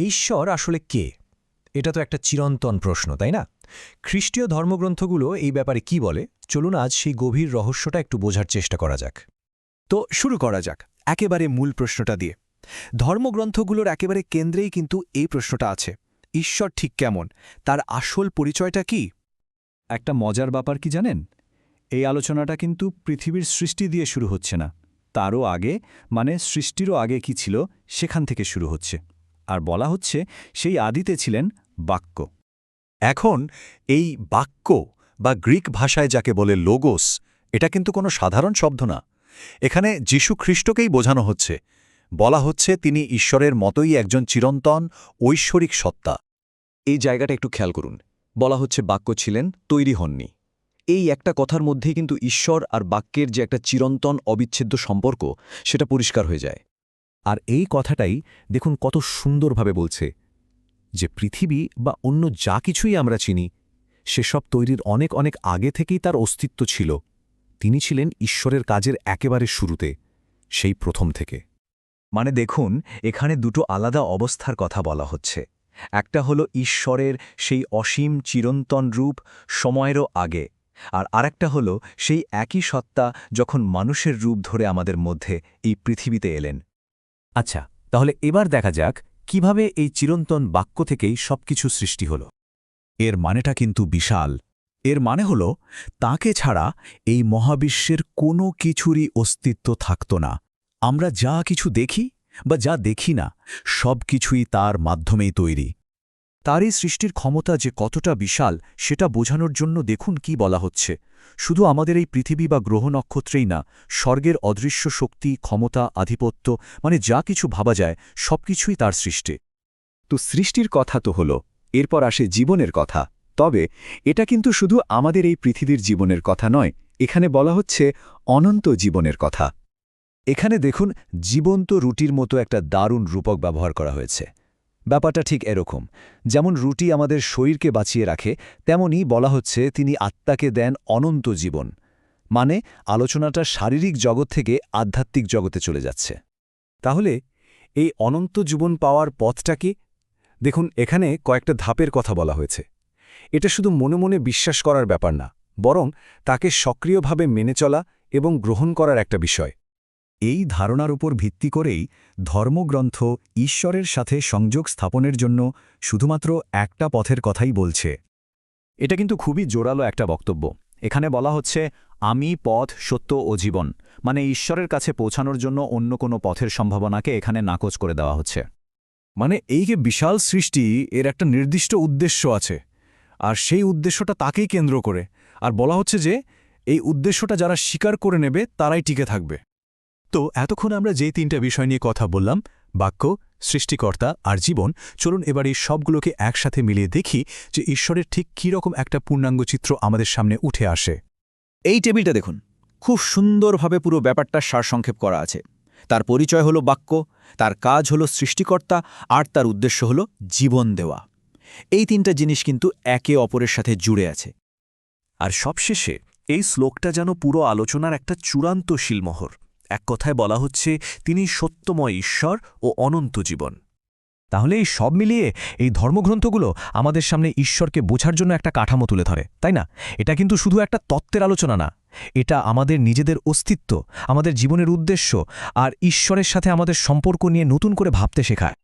ঈশ্বর আসলে কে? এটা তো একটা চিরন্তন প্রশ্ন, তাই না? খ্রিস্টীয় ধর্মগ্রন্থগুলো এই ব্যাপারে কি বলে? চলুন আজ সেই গভীর রহস্যটা একটু বোঝার চেষ্টা করা যাক। তো শুরু করা যাক, একেবারে মূল প্রশ্নটা দিয়ে। ধর্মগ্রন্থগুলোর একেবারে কেন্দ্রেই কিন্তু এই প্রশ্নটা আছে, ঈশ্বর ঠিক কেমন? তার আসল পরিচয়টা কি? একটা মজার ব্যাপার কি জানেন? এই আলোচনাটা কিন্তু পৃথিবীর সৃষ্টি দিয়ে শুরু হচ্ছে না, তারও আগে মানে সৃষ্টিরও আগে কি ছিল, সেখান থেকে শুরু হচ্ছে। আর বলা হচ্ছে সেই আদিতে ছিলেন বাক্য। এখন এই বাক্য বা গ্রিক ভাষায় যাকে বলে লোগোস, এটা কিন্তু কোনো সাধারণ শব্দ না। এখানে যীশু খ্রিস্টকেই বোঝানো হচ্ছে। বলা হচ্ছে তিনি ঈশ্বরের মতোই একজন চিরন্তন, ঐশ্বরিক সত্তা। এই জায়গাটা একটু খেয়াল করুন। বলা হচ্ছে বাক্য ছিলেন, তৈরি হননি। এই একটা কথার মধ্যেই কিন্তু ঈশ্বর আর বাক্যের যে একটা চিরন্তন অবিচ্ছেদ্য সম্পর্ক, সেটা পরিষ্কার হয়ে যায়। আর এই কথাটাই দেখুন কত সুন্দরভাবে বলছে যে পৃথিবী বা অন্য যা কিছুই আমরা চিনি, সেসব তৈরির অনেক অনেক আগে থেকেই তার অস্তিত্ব ছিল। তিনি ছিলেন ঈশ্বরের কাজের একেবারে শুরুতে, সেই প্রথম থেকে। মানে দেখুন, এখানে দুটো আলাদা অবস্থার কথা বলা হচ্ছে। একটা হলো ঈশ্বরের সেই অসীম চিরন্তন রূপ সময়েরও আগে, আর আরেকটা হলো সেই একই সত্তা যখন মানুষের রূপ ধরে আমাদের মধ্যে এই পৃথিবীতে এলেন। আচ্ছা তাহলে এবার দেখা যাক কীভাবে এই চিরন্তন বাক্য থেকেই সবকিছু সৃষ্টি হল। এর মানেটা কিন্তু বিশাল। এর মানে হল, তাকে ছাড়া এই মহাবিশ্বের কোনো কিছুরই অস্তিত্ব থাকত না। আমরা যা কিছু দেখি বা যা দেখি না সব কিছুই তার মাধ্যমেই তৈরি। তারই সৃষ্টির ক্ষমতা যে কতটা বিশাল, সেটা বোঝানোর জন্য দেখুন কি বলা হচ্ছে। শুধু আমাদের এই পৃথিবী বা গ্রহ নক্ষত্রেই না, স্বর্গের অদৃশ্য শক্তি, ক্ষমতা, আধিপত্য মানে যা কিছু ভাবা যায়, সবকিছুই তার সৃষ্টি। তো সৃষ্টির কথা তো হল, এরপর আসে জীবনের কথা। তবে এটা কিন্তু শুধু আমাদের এই পৃথিবীর জীবনের কথা নয়, এখানে বলা হচ্ছে অনন্ত জীবনের কথা। এখানে দেখুন, জীবন্ত রুটির মতো একটা দারুণ রূপক ব্যবহার করা হয়েছে। ব্যাপারটা ঠিক এরকম। যেমন রুটি আমাদের শরীরকে বাঁচিয়ে রাখে, তেমনি বলা হচ্ছে তিনি আত্মাকে দেন অনন্ত জীবন। মানে আলোচনাটা শারীরিক জগৎ থেকে আধ্যাত্মিক জগতে চলে যাচ্ছে। তাহলে এই অনন্ত জীবন পাওয়ার পথটা কি? দেখুন, এখানে কয়েকটা ধাপের কথা বলা হয়েছে। এটা শুধু মনে মনে বিশ্বাস করার ব্যাপার না, বরং তাকে সক্রিয়ভাবে মেনে চলা এবং গ্রহণ করার একটা বিষয়। এই ধারণার উপর ভিত্তি করেই ধর্মগ্রন্থ ঈশ্বরের সাথে সংযোগ স্থাপনের জন্য শুধুমাত্র একটা পথের কথাই বলছে। এটা কিন্তু খুবই জোরালো একটা বক্তব্য। এখানে বলা হচ্ছে, আমি পথ, সত্য ও জীবন। মানে ঈশ্বরের কাছে পৌঁছানোর জন্য অন্য কোনো পথের সম্ভাবনাকে এখানে নাকচ করে দেওয়া হচ্ছে। মানে এই যে বিশাল সৃষ্টি, এর একটা নির্দিষ্ট উদ্দেশ্য আছে। আর সেই উদ্দেশ্যটা তাকেই কেন্দ্র করে। আর বলা হচ্ছে যে, এই উদ্দেশ্যটা যারা স্বীকার করে নেবে, তারাই টিকে থাকবে। তো এতক্ষণ আমরা যে তিনটা বিষয় নিয়ে কথা বললাম বাক্য সৃষ্টিকর্তা আর জীবন চলুন এবার এই সবগুলোকে একসাথে মিলিয়ে দেখি যে ঈশ্বরের ঠিক কী রকম একটা পূর্ণাঙ্গ চিত্র আমাদের সামনে উঠে আসে। এই টেবিলটা দেখুন খুব সুন্দরভাবে পুরো ব্যাপারটা সারসংক্ষেপ করা আছে। তার পরিচয় হলো বাক্য তার কাজ হলো সৃষ্টিকর্তা আর তার উদ্দেশ্য হলো জীবন দেওয়া। এই তিনটা জিনিস কিন্তু একে অপরের সাথে জুড়ে আছে। আর সবশেষে এই শ্লোকটা যেন পুরো আলোচনার একটা চূড়ান্ত শিলমোহর। এক কথায় বলা হচ্ছে, তিনি সত্যময় ঈশ্বর ও অনন্ত জীবন। তাহলে এই সব মিলিয়ে এই ধর্মগ্রন্থগুলো আমাদের সামনে ঈশ্বরকে বোঝার জন্য একটা কাঠামো তুলে ধরে, তাই না? এটা কিন্তু শুধু একটা তত্ত্বের আলোচনা না। এটা আমাদের নিজেদের অস্তিত্ব, আমাদের জীবনের উদ্দেশ্য আর ঈশ্বরের সাথে আমাদের সম্পর্ক নিয়ে নতুন করে ভাবতে শেখায়।